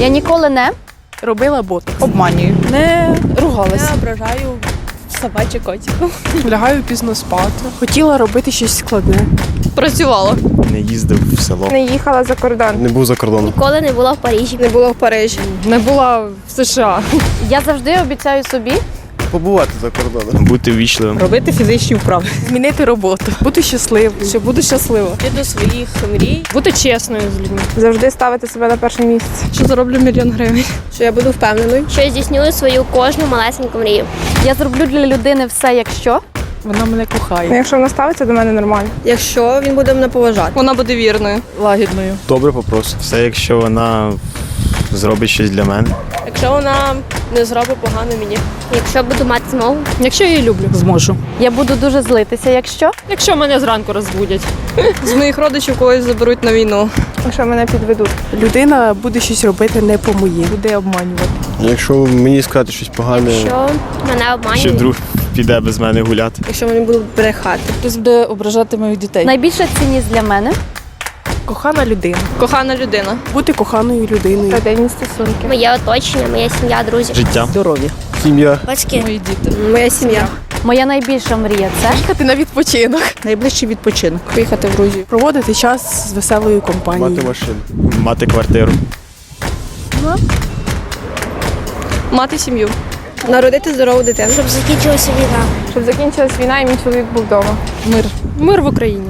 Я ніколи не Робила боту. Обманюю. Не ругалася. ображаю собачі котику. Лягаю пізно спати. Хотіла робити щось складне. Працювала. Не їздив в село. Не їхала за кордон. Не був за кордоном. Ніколи не була в Парижі. Не була в Парижі. Не була в США. я завжди обіцяю собі. Побувати за кордоном. Бути вічливим. Робити фізичні вправи. Змінити роботу. Бути щасливою. Що буду щаслива. Йти до своїх мрій. Бути чесною з людьми. Завжди ставити себе на перше місце. Що зароблю мільйон гривень. Що я буду впевненою. Що я здійснюю свою кожну малесеньку мрію. Я зроблю для людини все, якщо Вона мене Ну, кохає. якщо вона ставиться до мене нормально. Якщо він буде мене поважати. Вона буде вірною. Лагідною. Добре попрос. Все, якщо вона зробить щось для мене. Якщо вона не зробить погано мені. Якщо буду мати змогу. Якщо я її люблю. Зможу. я буду дуже злитися, якщо Якщо мене зранку розбудять. З моїх родичів когось заберуть на війну. Якщо мене підведуть. Людина буде щось робити не по моїй. Буде обманювати. Якщо мені сказати щось погане, Якщо мене що обманюють. друг піде без мене гуляти. Якщо мені будуть брехати. Хтось буде ображати моїх дітей. найбільша цінність для мене Кохана людина. Кохана людина. Бути коханою людиною. Родинні стосунки. Моє оточення, моя сім'я, друзі. Життя. Здоров'я. Сім'я. Батьки. Мої діти. Моя сім'я. моя найбільша мрія це Їхати на відпочинок. Найближчий відпочинок. Поїхати в Грузію. Проводити час з веселою компанією. Мати машину. Мати квартиру. Мати сім'ю. Народити здорову дитину. Щоб закінчилася війна. Щоб закінчилась війна і мій чоловік був вдома. Мир. Мир в Україні.